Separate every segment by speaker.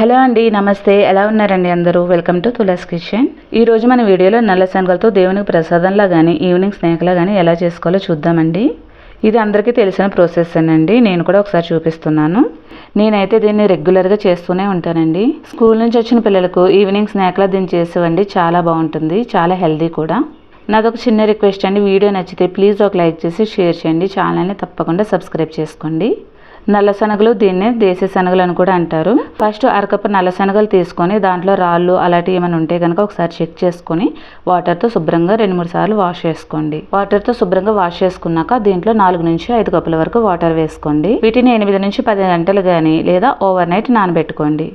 Speaker 1: Hello అండి నమస్తే. ఎలా ఉన్నారండి అందరూ? వెల్కమ్ టు తులస్ కిచెన్ ఈ రోజు మన వీడియోలో నల్ల శనగలతో దేవునికి ప్రసాదంలా కానీ ఈవినింగ్ స్నేహలా కానీ ఎలా చేసుకోవాలో చూద్దామండి. ఇది అందరికీ తెలిసిన ప్రాసెస్ అండి. నేను కూడా ఒకసారి చూపిస్తున్నాను. నేనైతే దీన్ని రెగ్యులర్గా చేస్తూనే ఉంటానండి. స్కూల్ నుంచి వచ్చిన పిల్లలకు ఈవినింగ్ స్నాక్లా దీన్ని చేసేవండి. చాలా బాగుంటుంది. చాలా హెల్దీ కూడా. నాదొక చిన్న రిక్వెస్ట్ అండి. వీడియో నచ్చితే ప్లీజ్ ఒక లైక్ చేసి షేర్ చేయండి. ఛానల్ని తప్పకుండా సబ్స్క్రైబ్ చేసుకోండి. నల్ల శనగలు దీన్నే దేశీ శనగలు అని కూడా అంటారు. ఫస్ట్ అరకప్పు నల్ల శనగలు తీసుకొని దాంట్లో రాళ్ళు అలాంటివి ఏమైనా ఉంటే కనుక ఒకసారి చెక్ చేసుకొని వాటర్తో శుభ్రంగా రెండు మూడు సార్లు వాష్ చేసుకోండి. వాటర్తో శుభ్రంగా వాష్ చేసుకున్నాక దీంట్లో నాలుగు నుంచి ఐదు కప్పుల వరకు వాటర్ వేసుకోండి. వీటిని ఎనిమిది నుంచి పది గంటలు కానీ లేదా ఓవర్ నైట్ నానబెట్టుకోండి.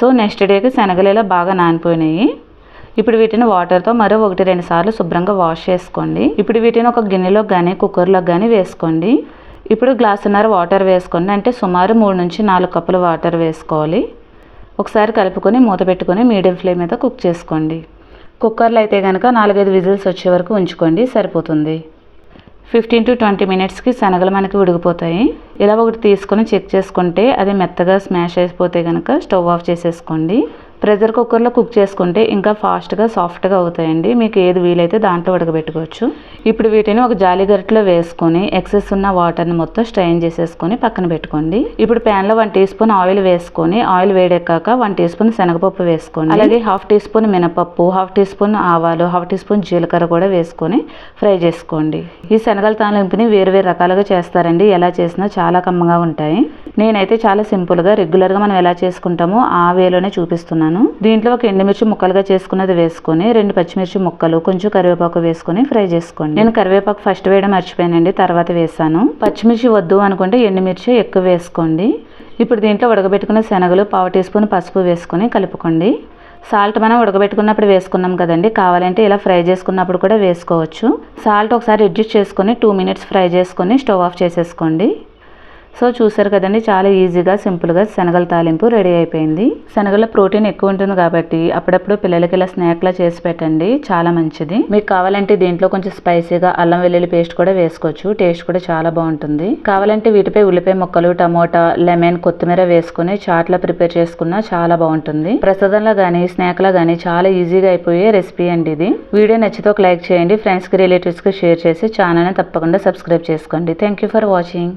Speaker 1: సో నెక్స్ట్ డేకి శనగలు ఇలా బాగా నానిపోయినాయి. ఇప్పుడు వీటిని వాటర్తో మరో ఒకటి రెండు సార్లు శుభ్రంగా వాష్ చేసుకోండి. ఇప్పుడు వీటిని ఒక గిన్నెలో కానీ కుక్కర్లో కానీ వేసుకోండి. ఇప్పుడు గ్లాసున్నర వాటర్ వేసుకోండి అంటే సుమారు మూడు నుంచి నాలుగు కప్పుల వాటర్ వేసుకోవాలి. ఒకసారి కలుపుకొని మూత పెట్టుకొని మీడియం ఫ్లేమ్ మీద కుక్ చేసుకోండి. కుక్కర్లో అయితే కనుక నాలుగైదు విజిల్స్ వచ్చే వరకు ఉంచుకోండి సరిపోతుంది. ఫిఫ్టీన్ టు ట్వంటీ మినిట్స్కి శనగలు మనకి ఉడికిపోతాయి. ఇలా ఒకటి తీసుకొని చెక్ చేసుకుంటే అది మెత్తగా స్మాష్ అయిపోతే కనుక స్టవ్ ఆఫ్ చేసేసుకోండి. ప్రెషర్ కుక్కర్లో కుక్ చేసుకుంటే ఇంకా ఫాస్ట్గా సాఫ్ట్గా అవుతాయండి. మీకు ఏది వీలైతే దాంట్లో ఉడకబెట్టుకోవచ్చు. ఇప్పుడు వీటిని ఒక జాలి గరిటలో వేసుకొని ఎక్సెస్ ఉన్న వాటర్ని మొత్తం స్ట్రైన్ చేసేసుకొని పక్కన పెట్టుకోండి. ఇప్పుడు ప్యాన్లో వన్ టీ స్పూన్ ఆయిల్ వేసుకొని ఆయిల్ వేడెక్కాక వన్ టీ స్పూన్ శనగపప్పు వేసుకోండి. అలాగే హాఫ్ టీ స్పూన్ మినపప్పు హాఫ్ టీ స్పూన్ ఆవాలు హాఫ్ టీ స్పూన్ జీలకర్ర కూడా వేసుకొని ఫ్రై చేసుకోండి. ఈ శనగల తాలింపుని వేరు వేరు రకాలుగా చేస్తారండి. ఎలా చేసినా చాలా కమ్మగా ఉంటాయి. నేనైతే చాలా సింపుల్గా రెగ్యులర్గా మనం ఎలా చేసుకుంటామో ఆ వేలోనే చూపిస్తున్నాను. దీంట్లో ఒక ఎండుమిర్చి ముక్కలుగా చేసుకున్నది వేసుకొని రెండు పచ్చిమిర్చి ముక్కలు కొంచెం కరివేపాకు వేసుకొని ఫ్రై చేసుకోండి. నేను కరివేపాకు ఫస్ట్ వేయడం మర్చిపోయానండి తర్వాత వేసాను పచ్చిమిర్చి వద్దు అనుకుంటే ఎండుమిర్చి ఎక్కువ వేసుకోండి. ఇప్పుడు దీంట్లో ఉడకబెట్టుకున్న శనగలు పావు టీ స్పూన్ పసుపు వేసుకొని కలుపుకోండి. సాల్ట్ మనం ఉడకబెట్టుకున్నప్పుడు వేసుకున్నాం కదండి కావాలంటే ఇలా ఫ్రై చేసుకున్నప్పుడు కూడా వేసుకోవచ్చు. సాల్ట్ ఒకసారి అడ్జస్ట్ చేసుకొని టూ మినిట్స్ ఫ్రై చేసుకొని స్టవ్ ఆఫ్ చేసేసుకోండి. సో చూసారు కదండి చాలా ఈజీగా సింపుల్గా శనగల తాలింపు రెడీ అయిపోయింది. శనగల ప్రోటీన్ ఎక్కువ ఉంటుంది కాబట్టి అప్పుడప్పుడు పిల్లలకి ఇలా స్నాక్లా చేసి పెట్టండి చాలా మంచిది. మీకు కావాలంటే దీంట్లో కొంచెం స్పైసీగా అల్లం వెల్లుల్లి పేస్ట్ కూడా వేసుకోవచ్చు టేస్ట్ కూడా చాలా బాగుంటుంది. కావాలంటే వీటిపై ఉల్లిపాయ ముక్కలు టమోటా లెమన్ కొత్తిమీర వేసుకుని చాట్లా ప్రిపేర్ చేసుకున్నా చాలా బాగుంటుంది. ప్రసాదంలో కానీ స్నాక్లా కానీ చాలా ఈజీగా అయిపోయే రెసిపీ అండి ఇది. వీడియో నచ్చితే ఒక లైక్ చేయండి ఫ్రెండ్స్కి రిలేటివ్స్కి షేర్ చేసి ఛానల్ని తప్పకుండా సబ్స్క్రైబ్ చేసుకోండి. Thank you for watching